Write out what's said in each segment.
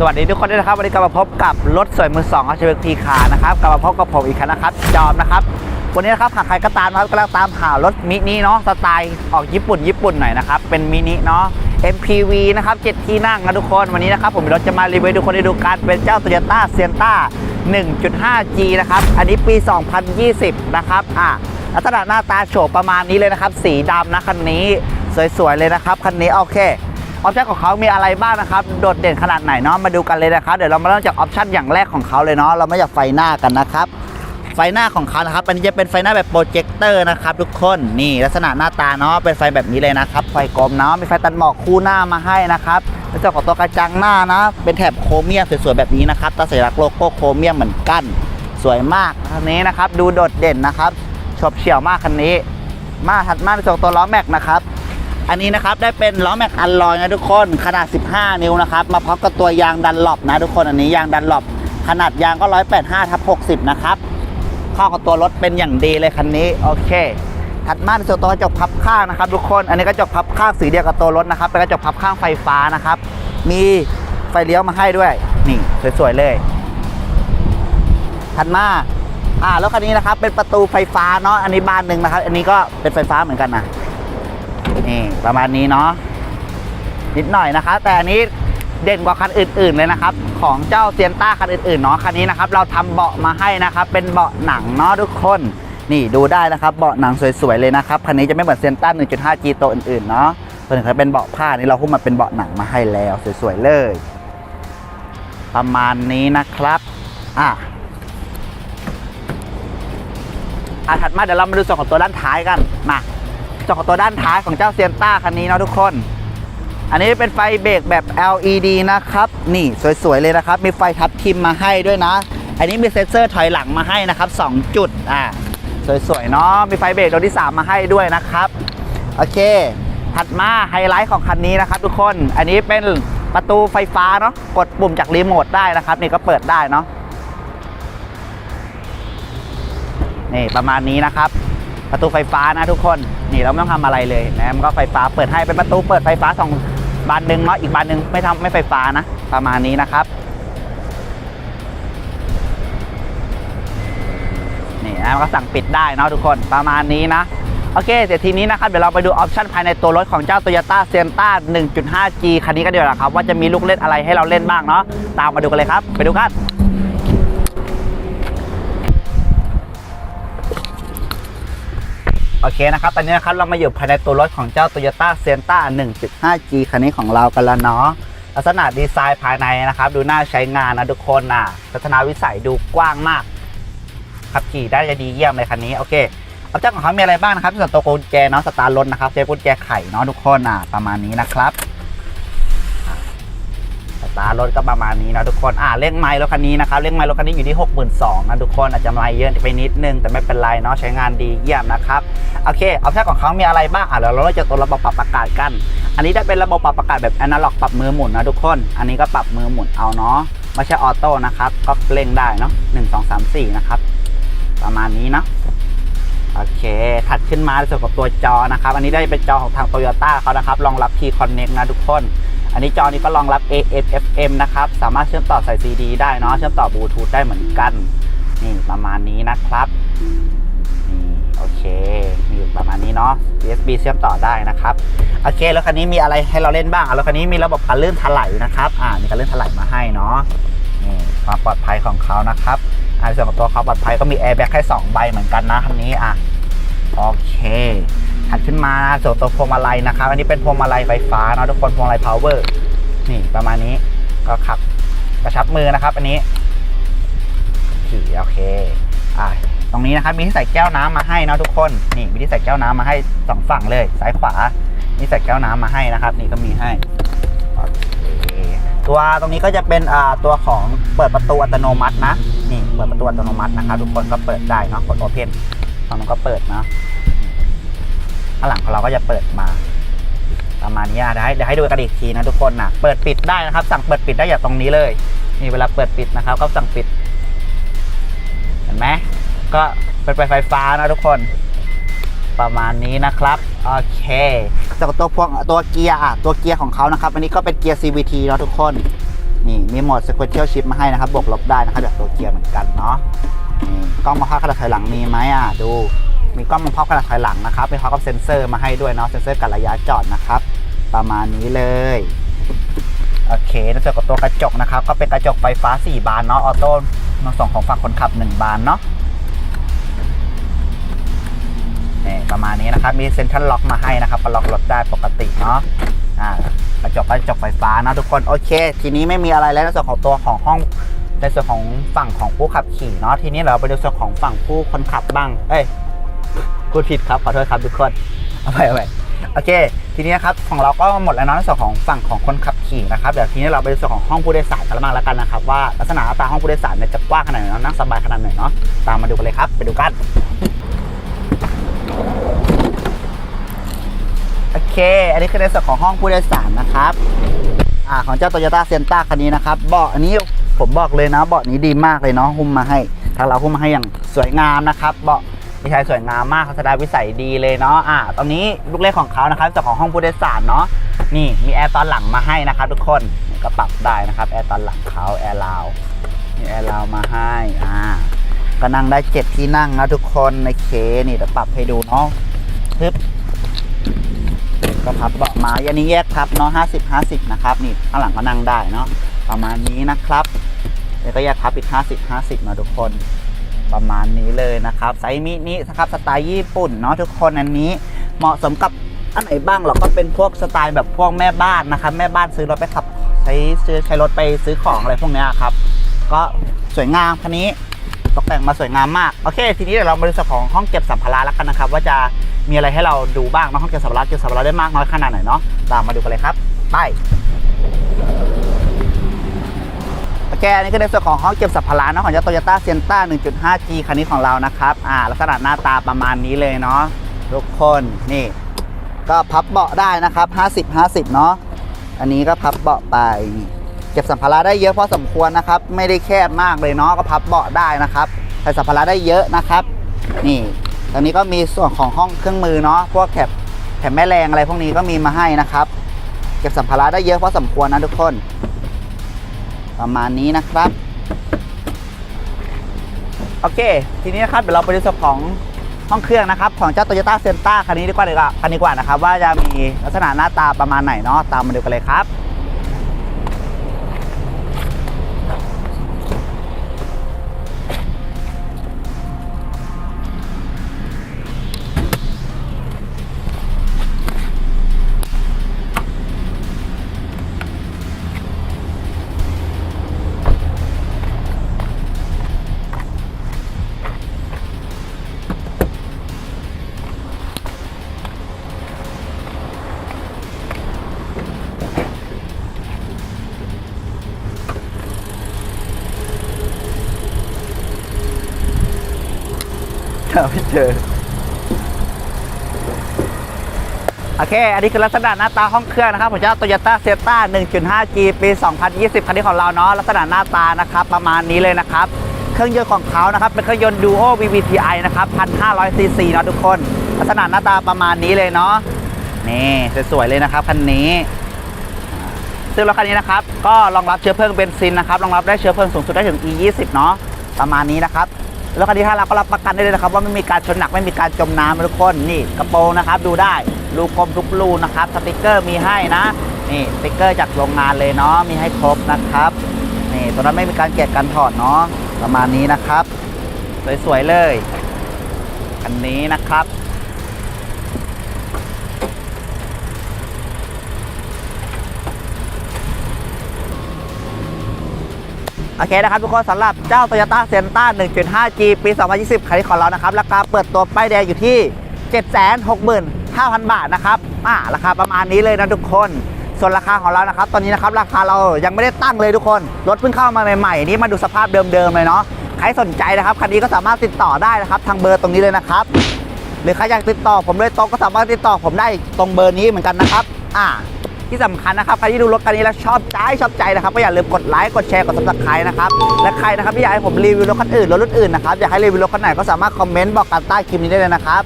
สวัสดีทุกคนด้วยนะครับวันนี้กลับมาพบกับรถสวยมือสองอาชีพพีคานะครับกลับมาพบกับผมอีกครั้งนะครับ จอมนะครับ วันนี้นะครับหากใครก็ตามนะครับกำลังตามหารถมินิเนาะสไตล์ออกญี่ปุ่นญี่ปุ่นหน่อยนะครับเป็นมินิเนาะ MPV นะครับ7ที่นั่งนะทุกคนวันนี้นะครับผมมีรถจะมารีวิวทุกคนได้ดูกันเป็นเจ้า Toyota Sienna 1.5G นะครับอันนี้ปี 2020 นะครับอะลักษณะหน้าตาโฉบประมาณนี้เลยนะครับ สีดำนะคันนี้สวยๆเลยนะครับคันนี้โอเค ออปชั่นของเขามีอะไรบ้างนะครับ โดดเด่นขนาดไหนเนาะมาดูกันเลยนะครับ เดี๋ยวเรามาเริ่มจากออปชั่นอย่างแรกของเขาเลยเนาะเราไม่จากไฟหน้ากันนะครับ ไฟหน้าของเขานะครับอันนี้จะเป็นไฟหน้าแบบโปรเจคเตอร์นะครับทุกคนนี่ลักษณะหน้าตาเนาะเป็นไฟแบบนี้เลยนะครับไฟกลมเนาะมีไฟตัดหมอกคู่หน้ามาให้นะครับแล้วเจ้าของตัวกระจังหน้านะ เป็นแถบโครเมียมสวยๆแบบนี้นะครับตาสัญลักษณ์โลโก้โครเมียมเหมือนกันสวยมากคันนี้นะครับ ดูโดดเด่นนะครับชบเฉี่ยวมากคันนี้ มาถัดมาในส่วนตัวล้อแม็กนะครับ อันนี้นะครับได้เป็นล้อแม็กอัลลอยนะทุกคนขนาด 15 นิ้วนะครับมาพร้อมกับตัวยางดันหลบนะทุกคนอันนี้ยางดันหลบขนาดยางก็ 185ทับ60 นะครับเข้ากับตัวรถเป็นอย่างดีเลยคันนี้โอเค ถัดมาในส่วนตัวกระจกพับข้างนะครับ ทุกคนอันนี้กระจกพับข้างสีเดียวกับตัวรถนะครับเป็นกระจกพับข้างไฟฟ้านะครับ มีไฟเลี้ยวมาให้ด้วยนี่สวยๆเลยถัดมาอ่ารถคันนี้นะครับเป็นประตูไฟฟ้าเนาะอันนี้บานหนึ่งนะครับ อันนี้ก็เป็นไฟฟ้าเหมือนกันนะ นี่ประมาณนี้เนาะนิดหน่อยนะครับแต่อันนี้เด่นกว่าคันอื่น ๆเลยนะครับ ของเจ้าเซียนต้าคันอื่นๆเนาะคันนี้นะครับ เราทำเบาะมาให้นะครับ เป็นเบาะหนังเนาะทุกคนนี่ดูได้นะครับเบาะหนังสวยๆเลยนะครับคันนี้จะไม่เหมือนเซียนต้า 1.5G ตัวอื่นๆเนาะตัวนเขาเป็นเบาะผ้านี่เราหุ้มมาเป็นเบาะหนังมาให้แล้วสวยๆเลย ประมาณนี้นะครับอะอะถัดมาเดี๋ยวเรามาดูส่วนของตัวด้านท้ายกันมา ส่วนของตัวด้านท้ายของเจ้าเซียนต้าคันนี้นะทุกคน อันนี้เป็นไฟเบรกแบบ LED นะครับ นี่สวยๆเลยนะครับ มีไฟทับทิมมาให้ด้วยนะ อันนี้มีเซ็นเซอร์ถอยหลังมาให้นะครับ 2 จุดอ่าสวยๆเนาะมีไฟเบรกตัวที่ 3 มาให้ด้วยนะครับโอเค ถัดมาไฮไลท์ของคันนี้นะครับทุกคน อันนี้เป็นประตูไฟฟ้าเนาะกดปุ่มจากรีโมทได้นะครับ นี่ก็เปิดได้เนาะนี่ประมาณนี้นะครับ ประตูไฟฟ้านะทุกคนนี่เราไม่ต้องทำอะไรเลยนะมันก็ไฟฟ้าเปิดให้เป็นประตูเปิดไฟฟ้าสองบานหนึ่งเนาะอีกบานหนึ่งไม่ทำไม่ไฟฟ้านะ ประมาณนี้นะครับนี่นะมันก็สั่งปิดได้เนาะทุกคนประมาณนี้นะโอเคเดี๋ยวทีนี้นะครับเดี๋ยวเราไปดูออปชันภายในตัวรถของเจ้า Toyota Sienna 1.5G คันนี้กันเดี๋ยวละครับว่าจะมีลูกเล่นอะไรให้เราเล่นบ้างเนาะตามมาดูกันเลยครับ ไปดูกัน โอเคนะครับ ตอนนี้นะครับเรามาอยู่ภายในตัวรถของเจ้า Toyota Sienna 1.5G คันนี้ของเรากันแล้วเนาะลักษณะดีไซน์ภายในนะครับ ดูน่าใช้งานนะทุกคนนะทัศนวิสัยดูกว้างมาก ขับขี่ได้จะดีเยี่ยมเลยคันนี้โอเคออปชั่นของเขามีอะไรบ้างนะครับส่วนตัวกุญแจเนาะสตาร์ทรถนะครับเซฟกุญแจไขเนาะทุกคนอะประมาณนี้นะครับ ตาร์ทรถก็ประมาณนี้นะทุกคนอ่าเร่งไมล์รถคันนี้นะครับเร่งไมล์รถคันนี้อยู่ที่ 62,000นะทุกคนอาจจะไมล์เยอะไปนิดนึง แต่ไม่เป็นไรเนาะใช้งานดีเยี่ยมนะครับโอเคออปชั่ของเขามีอะไรบ้างอะเดี๋ยวเราจากตัวระบบปรับอากาศกัน อันนี้จะเป็นระบบปรับอากาศแบบอนาล็อกปรับมือหมุนนะทุกคน อันนี้ก็ปรับมือหมุนเอาเนาะไม่ใช่ออโต้นะครับก็เร่งได้เนาะหนึ่งสองสามสี่นะครับประมาณนี้เนาะโอเค ถัดขึ้นมาในส่วนของตัวจอนะครับ อันนี้ได้เป็นจอของทาง Toyota เขานะครับ รองรับ Key Connect นะทุกคน อันนี้จอนี้ก็รองรับ AM FM นะครับ สามารถเชื่อมต่อสาย CD ได้เนาะ เชื่อมต่อบลูทูธได้เหมือนกัน นี่ประมาณนี้นะครับ นี่โอเคมีอยู่ประมาณนี้เนาะ USB เชื่อมต่อได้นะครับ โอเค แล้วคันนี้มีอะไรให้เราเล่นบ้างอะแล้วคันนี้มีระบบการลื่นถลายนะครับ อ่า มีการลื่นถลายมาให้เนาะ นี่ความปลอดภัยของเขานะครับอ่าส่วนของตัวควาปลอดภัยก็มีแอร์แบ็กให้สองใบเหมือนกันนะคันนี้ อะ โอเค ถัดขึ้นมาส่วนตัวพวงมาลัยนะครับ อันนี้เป็นพวงมาลัยไฟฟ้าเนาะทุกคนพวงมาลัย power นี่ประมาณนี้ก็ขับกระชับมือนะครับ อันนี้ขี่โอเคอ่าตรงนี้นะครับมีที่ใส่แก้วน้ำมาให้เนาะทุกคนนี่มีที่ใส่แก้วน้ำมาให้สองฝั่งเลยซ้ายขวามีใส่แก้วน้ำมาให้นะครับ นี่ก็มีให้ตัวตรงนี้ก็จะเป็นอ่าตัวของเปิดประตูอัตโนมัตินะนี่เปิดประตูอัตโนมัตินะครับ ทุกคนก็เปิดได้เนาะกดโอเพนฝั่งนั้นก็เปิดเนาะ ข้างหลังของเราก็จะเปิดมา ประมาณนี้นะเดี๋ยวให้เดี๋ยวให้ดูกันอีกทีนะทุกคนนะเปิดปิดได้นะครับ สั่งเปิดปิดได้อย่างตรงนี้เลยนี่เวลาเปิดปิดนะครับ ก็สั่งปิด เห็นไหมก็เป็นไฟไฟฟ้านะทุกคนประมาณนี้นะครับโอเคจากตัวพวงตัวเกียร์อะตัวเกียร์ของเขานะครับ อันนี้ก็เป็นเกียร์ CVT เนาะทุกคน นี่มีโหมด sequential shift มาให้นะครับบวกลบได้นะครับแบบตัวเกียร์เหมือนกันเนาะนี่กล้องมองภาพขนาดถอยหลังมีไหมอะดู มีกล้องมองภาพขนาดถอยหลังนะครับมีพร้อมกับเซ็นเซอร์มาให้ด้วยเนาะเซ็นเซอร์กับระยะจอดนะครับ ประมาณนี้เลยโอเคในส่วนของตัวกระจกนะครับ ก็เป็นกระจกไฟฟ้า 4 บานเนาะออโต้มาส่งของฝั่งคนขับ 1 บานเนาะนี่ประมาณนี้นะครับ มีเซ็นทรัลล็อกมาให้นะครับก็ล็อกรถได้ปกติเนาะอ่ากระจกก็กระจกไฟฟ้านะทุกคนโอเค ทีนี้ไม่มีอะไรแล้วในส่วนของตัวของห้องในส่วนของฝั่งของผู้ขับขี่เนาะทีนี้เราไปดูส่วนของฝั่งผู้คนขับบ้าง เอ้ย พูดผิดครับ ขอโทษครับทุกคนเอาไปเอาไปโอเค ทีนี้นะครับของเราก็หมดแล้วเนาะในส่วนของฝั่งของคนขับขี่นะครับเดี๋ยวทีนี้เราไปดูส่วนของห้องผู้โดยสารกันบ้างแล้วกันนะครับว่าลักษณะตาห้องผู้โดยสารเนี่ยจะกว้างขนาดไหนเนาะนั่งสบายขนาดไหนเนาะตามมาดูกันเลยครับ ไปดูกันโอเค อันนี้คือในส่วนของห้องผู้โดยสารนะครับอ่าของเจ้า Toyota s e n t a คันนี้นะครับเบาะอันนี้ผมบอกเลยนะเบาะนี้ดีมากเลยเนาะหุ้มมาให้ทางเราหุ้มมาให้อย่างสวยงามนะครับเบาะ ดีไซน์สวยงามมากทัศนวิสัยดีเลยเนาะอ่าตอนนี้ลูกเล่นของเขานะครับส่วนของห้องผู้โดยสารเนาะนี่มีแอร์ตอนหลังมาให้นะครับทุกคนก็ปรับได้นะครับแอร์ตอนหลังเขาแอร์ลาวมีแอร์ลาวมาให้อ่าก็นั่งได้เจ็ดที่นั่งนะทุกคนในเคนี่เดี๋ยวปรับให้ดูเนาะปึ๊บก็พับเบาะมาอันนี้แยกพับเนาะห้าสิบห้าสิบนะครับนี่ข้างหลังก็นั่งได้เนาะประมาณนี้นะครับแล้วก็แยกพับอีกห้าสิบห้าสิบมาทุกคน ประมาณนี้เลยนะครับไซส์มินินะครับสไตล์ญี่ปุ่นเนาะทุกคนอันนี้เหมาะสมกับอันไหนบ้างเราก็เป็นพวกสไตล์แบบพวกแม่บ้านนะครับแม่บ้านซื้อรถไปขับใช้ซื้อใช้รถไปซื้อของอะไรพวกนี้ครับก็สวยงามคันนี้ตกแต่งมาสวยงามมากโอเค ทีนี้เดี๋ยวเรามาดูส่วนของห้องเก็บสัมภาระแล้วกันนะครับ ว่าจะมีอะไรให้เราดูบ้างเนาะห้องเก็บสัมภาระเก็บสัมภาระได้มากน้อยขนาดไหนเนาะตามมาดูกันเลยครับไป โอเคอันนี้ก็ในส่วนของห้องเก็บสัมภาระเนาะของเจ้าโตโยต้าเซนต้า 1.5G คันนี้ของเรานะครับ อ่า ลักษณะหน้าตาประมาณนี้เลยเนาะทุกคนนี่ ก็พับเบาะได้นะครับ 50 50 เนาะอันนี้ก็พับเบาะไป เก็บสัมภาระได้เยอะพอสมควรนะครับ ไม่ได้แคบมากเลยเนาะก็พับเบาะได้นะครับใส่สัมภาระได้เยอะนะครับ นี่ตรงนี้ก็มีส่วนของห้องเครื่องมือเนาะพวกแถบแถบแม่แรงอะไรพวกนี้ก็มีมาให้นะครับ เก็บสัมภาระได้เยอะพอสมควรนะทุกคน ประมาณนี้นะครับ โอเค ทีนี้นะครับเดี๋ยวเราไปดูส่วนของห้องเครื่องนะครับ ของเจ้า Toyota s e n t a คันนี้ดีกว่าดีกว่าคันนี้กว่านะครับ ว่าจะมีลักษณะหน้าตาประมาณไหนเนาะตามมาดูกันเลยครับ ไม่เจอ โอเค อันนี้คือลักษณะหน้าตาห้องเครื่องนะครับของเจ้า Toyota s e t a 1.5G ปี 2020 คันนี้ของเราเนาะลักษณะหน้าตานะครับ ประมาณนี้เลยนะครับ เครื่องยนต์ของเขานะครับ เป็นเครื่องยนต์ Duo VVTi นะครับ 1,500 cc เนาะทุกคน ลักษณะหน้าตาประมาณนี้เลยเนาะนี่สวยๆเลยนะครับคันนี้ซึ่งรถคันนี้นะครับ ก็รองรับเชื้อเพลิงเบนซินนะครับรองรับได้เชื้อเพลิงสูงสุดได้ถึง E20 เนาะประมาณนี้นะครับ แล้วคันนี้ถ้าเราก็รับประกันได้เลยนะครับ ว่าไม่มีการชนหนักไม่มีการจมน้ำทุกคนนี่กระโปรงนะครับ ดูได้รูกลมทุกรูนะครับสติกเกอร์มีให้นะนี่สติกเกอร์จากโรงงานเลยเนาะมีให้ครบนะครับนี่ตัวนั้นไม่มีการแกะกันถอดเนาะประมาณนี้นะครับ สวยๆเลย อันนี้นะครับ โอเคนะครับทุกคนสำหรับเจ้า Toyota s e n t a 1.5G ปี 2020 คันนี้ของเรานะครับ ราคาเปิดตัวป้ายแดงอยู่ที่ 765,000 บาทนะครับอ่าราคาประมาณนี้เลยนะทุกคนส่วนราคาของเรานะครับ ตอนนี้นะครับราคาเรายังไม่ได้ตั้งเลยทุกคน รถเพิ่งเข้ามาใหม่ๆ นี่มาดูสภาพเดิมๆเลยเนาะ ใครสนใจนะครับคันนี้ก็สามารถติดต่อได้นะครับ ทางเบอร์ตรงนี้เลยนะครับ หรือใครอยากติดต่อผมโดยตรงก็สามารถติดต่อผมได้ตรงเบอร์นี้เหมือนกันนะครับ อ่า ที่สำคัญนะครับใครที่ดูรถคันนี้แล้วชอบใจชอบใจนะครับก็อย่าลืมกดไลค์กดแชร์กดซับสไครต์นะครับและใครนะครับที่อยากให้ผมรีวิวรถคันอื่นรถรุ่นอื่นนะครับอยากให้รีวิวรถคันไหนก็สามารถคอมเมนต์บอกกันใต้คลิปนี้ได้เลยนะครับ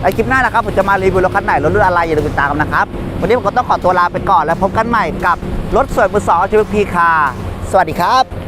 ในคลิปหน้านะครับผมจะมารีวิวรถคันไหนรถรุ่นอะไรอย่าลืมติดตามนะครับ วันนี้ผมก็ต้องขอตัวลาไปก่อนแล้วพบกันใหม่กับรถสวยมือสองชีวพีคาสวัสดีครับ